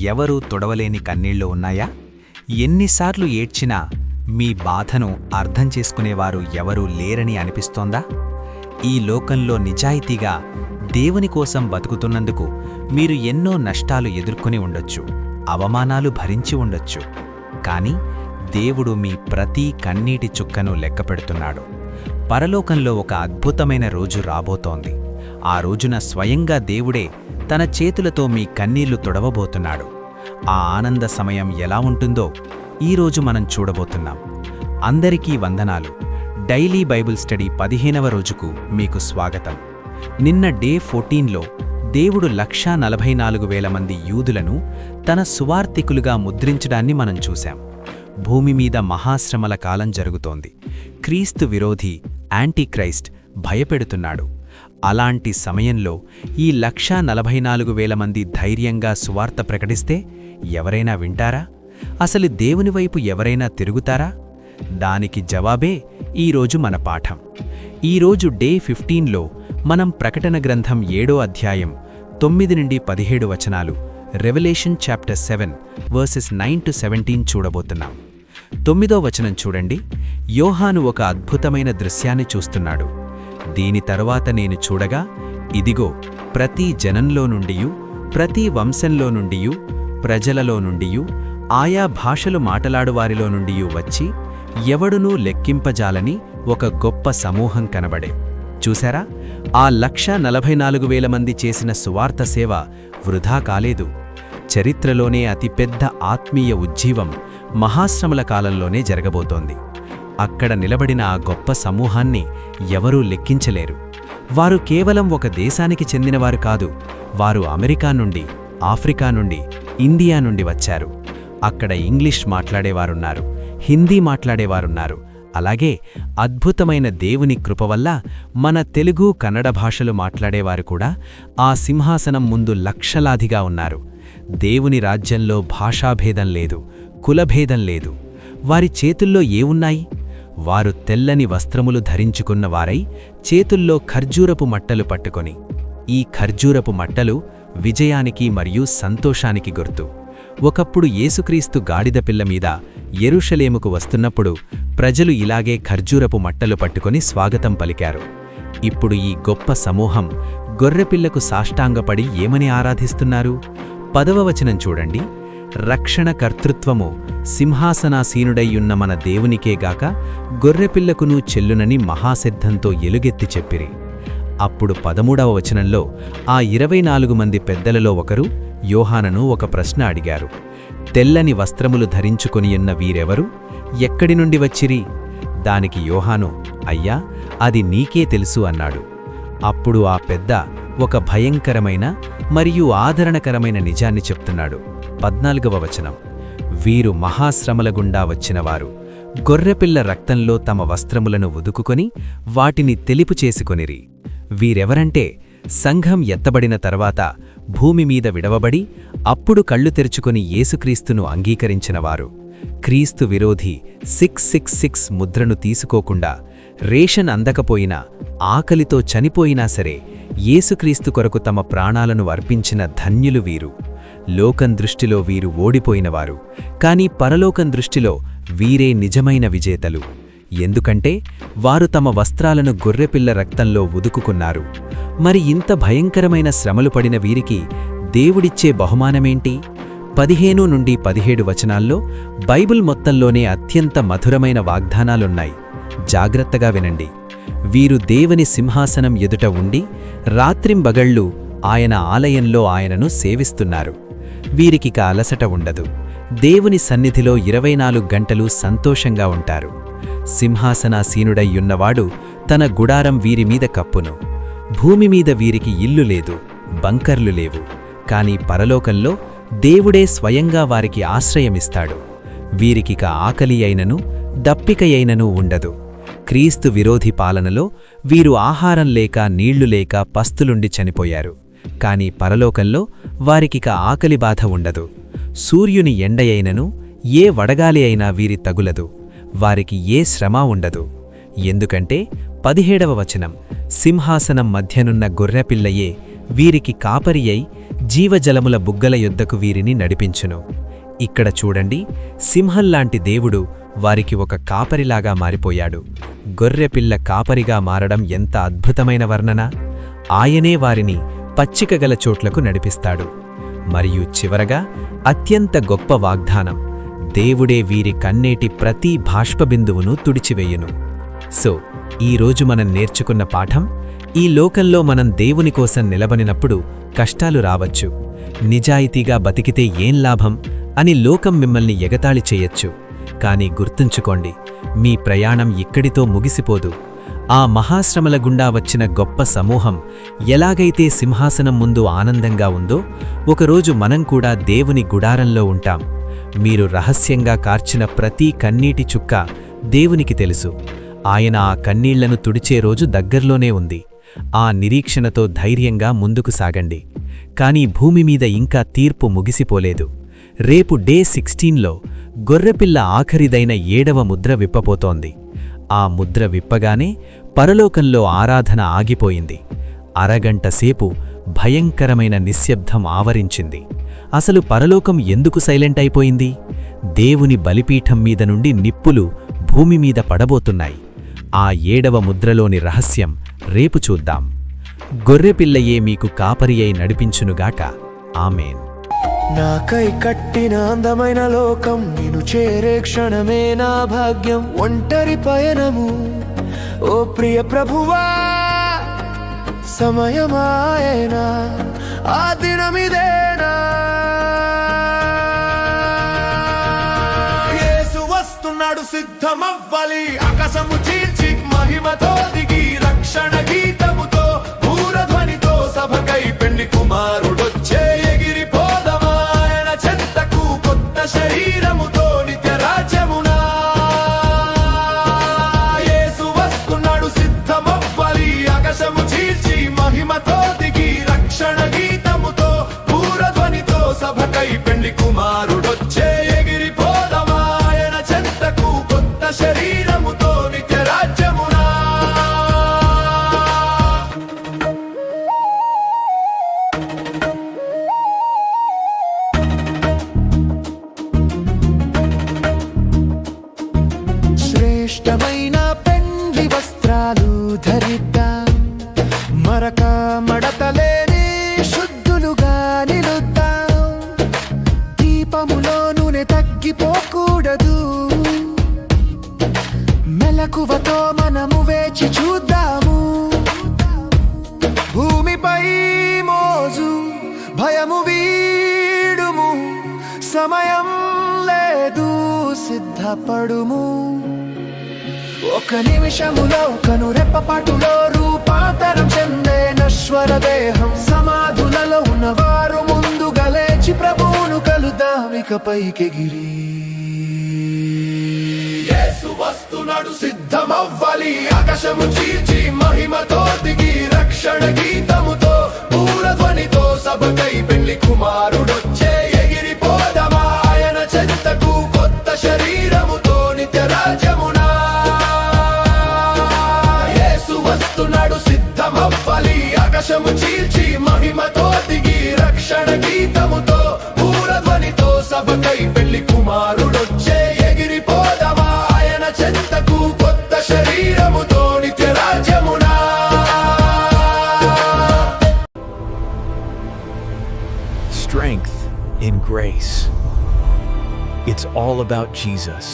ఎవరూ తొడవలేని కన్నీళ్ళు ఉన్నాయా? ఎన్నిసార్లు ఏడ్చినా మీ బాధను అర్థం చేసుకునేవారు ఎవరూ లేరని అనిపిస్తోందా? ఈ లోకంలో నిజాయితీగా దేవుని కోసం బతుకుతున్నందుకు మీరు ఎన్నో నష్టాలు ఎదుర్కొని ఉండొచ్చు అవమానాలు భరించి ఉండొచ్చు. కాని దేవుడు మీ ప్రతి కన్నీటి చుక్కను లెక్కపెడుతున్నాడు. పరలోకంలో ఒక అద్భుతమైన రోజు రాబోతోంది. ఆ రోజున స్వయంగా దేవుడే తన చేతులతో మీ కన్నీళ్ళు తొడవబోతున్నాడు. ఆ ఆనంద సమయం ఎలా ఉంటుందో ఈరోజు మనం చూడబోతున్నాం. అందరికీ వందనాలు. డైలీ బైబుల్ స్టడీ పదిహేనవ రోజుకు మీకు స్వాగతం. నిన్న డే ఫోర్టీన్లో దేవుడు లక్షా నలభై నాలుగు వేల మంది యూదులను తన సువార్తికులుగా ముద్రించడాన్ని మనం చూశాం. భూమి మీద మహాశ్రమల కాలం జరుగుతోంది. క్రీస్తు విరోధి యాంటీక్రైస్ట్ భయపెడుతున్నాడు. అలాంటి సమయంలో ఈ లక్షా నలభై నాలుగు వేల మంది ధైర్యంగా సువార్త ప్రకటిస్తే ఎవరైనా వింటారా? అసలు దేవుని వైపు ఎవరైనా తిరుగుతారా? దానికి జవాబే ఈరోజు మన పాఠం. ఈరోజు డే ఫిఫ్టీన్లో మనం ప్రకటన గ్రంథం ఏడో అధ్యాయం తొమ్మిది నుండి పదిహేడు వచనాలు revelation chapter seven verses nine to seventeen చూడబోతున్నాం. తొమ్మిదో వచనం చూడండి. యోహాను ఒక అద్భుతమైన దృశ్యాన్ని చూస్తున్నాడు. దీని తరువాత నేను చూడగా ఇదిగో ప్రతి జనంలో నుండియు ప్రతి వంశంలో నుండియు ప్రజలలో నుండియు ఆయా భాషలు మాటలాడువారిలో నుండియు వచ్చి ఎవడునూ లెక్కింపజాలని ఒక గొప్ప సమూహం కనబడే. చూశారా? ఆ లక్ష నలభై నాలుగు వేల మంది చేసిన సువార్త సేవ వృధా కాలేదు. చరిత్రలోనే అతిపెద్ద ఆత్మీయ ఉజ్జీవం మహాశ్రమల కాలంలోనే జరగబోతోంది. అక్కడ నిలబడిన ఆ గొప్ప సమూహాన్ని ఎవరూ లెక్కించలేరు. వారు కేవలం ఒక దేశానికి చెందినవారు కాదు వారు అమెరికా నుండి ఆఫ్రికా నుండి ఇండియా నుండి వచ్చారు. అక్కడ ఇంగ్లీష్ మాట్లాడేవారున్నారు హిందీ మాట్లాడేవారున్నారు. అలాగే అద్భుతమైన దేవుని కృప వల్ల మన తెలుగు కన్నడ భాషలు మాట్లాడేవారు కూడా ఆ సింహాసనం ముందు లక్షలాదిగా ఉన్నారు. దేవుని రాజ్యంలో భాషాభేదం లేదు కులభేదం లేదు. వారి చేతుల్లో ఏవున్నాయి వారు తెల్లని వస్త్రములు ధరించుకున్న వారై చేతుల్లో ఖర్జూరపు మట్టలు పట్టుకొని. ఈ ఖర్జూరపు మట్టలు విజయానికి మరియు సంతోషానికి గుర్తు. ఒకప్పుడు యేసుక్రీస్తు గాడిద పిల్ల మీద ఎరుషలేముకు వస్తున్నప్పుడు ప్రజలు ఇలాగే ఖర్జూరపు మట్టలు పట్టుకొని స్వాగతం పలికారు. ఇప్పుడు ఈ గొప్ప సమూహం గొర్రెపిల్లకు సాష్టాంగపడి ఏమని ఆరాధిస్తున్నారు? పదవ వచనం చూడండి. రక్షణ కర్తృత్వము సింహాసనాసీనుడైయున్న మన దేవునికేగాక గొర్రెపిల్లకును చెల్లునని మహాసిద్ధంతో ఎలుగెత్తి చెప్పిరి. అప్పుడు పదమూడవ వచనంలో ఆ ఇరవై నాలుగు మంది పెద్దలలో ఒకరు యోహానను ఒక ప్రశ్న అడిగారు. తెల్లని వస్త్రములు ధరించుకొనియున్న వీరెవరు? ఎక్కడి నుండి వచ్చిరి? దానికి యోహాను అయ్యా అది నీకే తెలుసు అన్నాడు. అప్పుడు ఆ పెద్ద ఒక భయంకరమైన మరియు ఆదరణకరమైన నిజాన్ని చెప్తున్నాడు. పద్నాలుగవ వచనం. వీరు మహాశ్రమల గుండా వచ్చినవారు. గొర్రెపిల్ల రక్తంలో తమ వస్త్రములను ఉదుకుకొని వాటిని తెలుపు చేసుకొనిరి. వీరెవరంటే సంఘం ఎత్తబడిన తర్వాత భూమి మీద విడవబడి అప్పుడు కళ్ళు తెరుచుకొని యేసుక్రీస్తును అంగీకరించినవారు. క్రీస్తు విరోధి సిక్స్ సిక్స్ సిక్స్ ముద్రను తీసుకోకుండా రేషన్ అందకపోయినా ఆకలితో చనిపోయినా సరే యేసుక్రీస్తు కొరకు తమ ప్రాణాలను అర్పించిన ధన్యులు వీరు. లోకం దృష్టిలో వీరు ఓడిపోయినవారు. కాని పరలోకం దృష్టిలో వీరే నిజమైన విజేతలు. ఎందుకంటే వారు తమ వస్త్రాలను గొర్రెపిల్ల రక్తంలో ఉదుకుకున్నారు. మరి ఇంత భయంకరమైన శ్రమలు పడిన వీరికి దేవుడిచ్చే బహుమానమేంటి? పదిహేను నుండి పదిహేడు వచనాల్లో బైబిల్ మొత్తంలోనే అత్యంత మధురమైన వాగ్దానాలున్నాయి. జాగ్రత్తగా వినండి. వీరు దేవుని సింహాసనం ఎదుట ఉండి రాత్రింబగళ్ళు ఆయన ఆలయంలో ఆయనను సేవిస్తున్నారు. వీరికిక అలసట ఉండదు. దేవుని సన్నిధిలో ఇరవై గంటలు సంతోషంగా ఉంటారు. సింహాసనాసీనుడయ్యున్నవాడు తన గుడారం వీరిమీద కప్పును. భూమిమీద వీరికి ఇల్లు లేదు బంకర్లు లేవు. కాని పరలోకంలో దేవుడే స్వయంగా వారికి ఆశ్రయమిస్తాడు. వీరికిక ఆకలి అయినను దప్పికయైనను ఉండదు. క్రీస్తు విరోధి పాలనలో వీరు ఆహారం లేక నీళ్ళు లేక పస్తులుండి చనిపోయారు. కాని పరలోకంలో వారికిక ఆకలి బాధ ఉండదు. సూర్యుని ఎండయైనను ఏ వడగాలి అయినా వీరి తగులదు. వారికి ఏ శ్రమ ఉండదు. ఎందుకంటే పదిహేడవ వచనం సింహాసనం మధ్యనున్న గొర్రెపిల్లయే వీరికి కాపరి అయి జీవజలముల బుగ్గల యొద్దకు వీరిని నడిపించును. ఇక్కడ చూడండి సింహంలాంటి దేవుడు వారికి ఒక కాపరిలాగా మారిపోయాడు. గొర్రెపిల్ల కాపరిగా మారడం ఎంత అద్భుతమైన వర్ణన! ఆయనే వారిని పచ్చిక గల చోట్లకు నడిపిస్తాడు. మరియు చివరగా అత్యంత గొప్ప వాగ్దానం దేవుడే వీరి కన్నేటి ప్రతి బాష్పబిందువును తుడిచివేయును. సో ఈరోజు మనం నేర్చుకున్న పాఠం ఈ లోకంలో మనం దేవుని కోసం నిలబడినప్పుడు కష్టాలు రావచ్చు నిజాయితీగా బతికితే ఏం లాభం అని లోకం మిమ్మల్ని ఎగతాళి చేయొచ్చు. కాని గుర్తుంచుకోండి మీ ప్రయాణం ఇక్కడితో ముగిసిపోదు. ఆ మహాశ్రమల గుండా వచ్చిన గొప్ప సమూహం ఎలాగైతే సింహాసనం ముందు ఆనందంగా ఉందో ఒకరోజు మనం కూడా దేవుని గుడారంలో ఉంటాం. మీరు రహస్యంగా కార్చిన ప్రతి కన్నీటి చుక్క దేవునికి తెలుసు. ఆయన ఆ కన్నీళ్ళను తుడిచే రోజు దగ్గర్లోనే ఉంది. ఆ నిరీక్షణతో ధైర్యంగా ముందుకు సాగండి. కానీ భూమి మీద ఇంకా తీర్పు ముగిసిపోలేదు. రేపు డే సిక్స్టీన్లో గొర్రెపిల్ల ఆఖరిదైన ఏడవ ముద్ర విప్పపోతోంది ఆ ముద్ర విప్పగానే పరలోకంలో ఆరాధన ఆగిపోయింది. అరగంటసేపు భయంకరమైన నిశ్శబ్దం ఆవరించింది. అసలు పరలోకం ఎందుకు సైలెంట్ అయిపోయింది? దేవుని బలిపీఠం మీద నుండి నిప్పులు భూమి మీద పడబోతున్నాయి. ఆ ఏడవ ముద్రలోని రహస్యం రేపు చూద్దాం. గొర్రెపిల్లయే మీకు కాపరియై నడిపించునుగాక. ఆమెన్. నాకై కట్టిన అందమైన లోకం నేను చేరే క్షణమే నా భాగ్యం. ఒంటరి పయనము ఓ ప్రియ ప్రభువా సమయమాయనా? ఆ దినమిదేనా? యేసు వస్తున్నాడు సిద్ధమవ్వాలి. ఆకాశము చీల్చి మహిమతో దిగి మహిమతో దిగి రక్షణ గీతముతో భూరధ్వనితో సభకై పెళ్ళి కుమారుడొచ్చే ఎగిరిపోదమా చెంతకు కొత్త శరీరముతో నిత్య రాజ్యమునా శ్రేష్టమైన లేదు సిద్ధపడుము. ఒక నిమిషములో కనురెప్పపాటులో రూపాంతరం చెందే నశ్వర దేహం. సమాధులలో ఉన్నవారు ముందుగా లేచి ప్రభువును కలుదామిక పైకెగిరి వస్తున్నాడు సిద్ధమవ్వాలి ఆకాశము చీల్చి మహిమతో దిగి రక్షణ గీతముతో పూలధ్వనితో సభకై పెళ్ళి కుమారుడొచ్చే ఆకాశము చీల్చి మహిమతో దిగి రక్షణ గీతముతో పూలధ్వనితో సభకై పెళ్ళి కుమారుడొచ్చే ఎగిరిపోదమా ఆయన చెంతకు కొత్త శరీరముతో నిత్య రాజ్యమునా strength in grace. It's all about Jesus.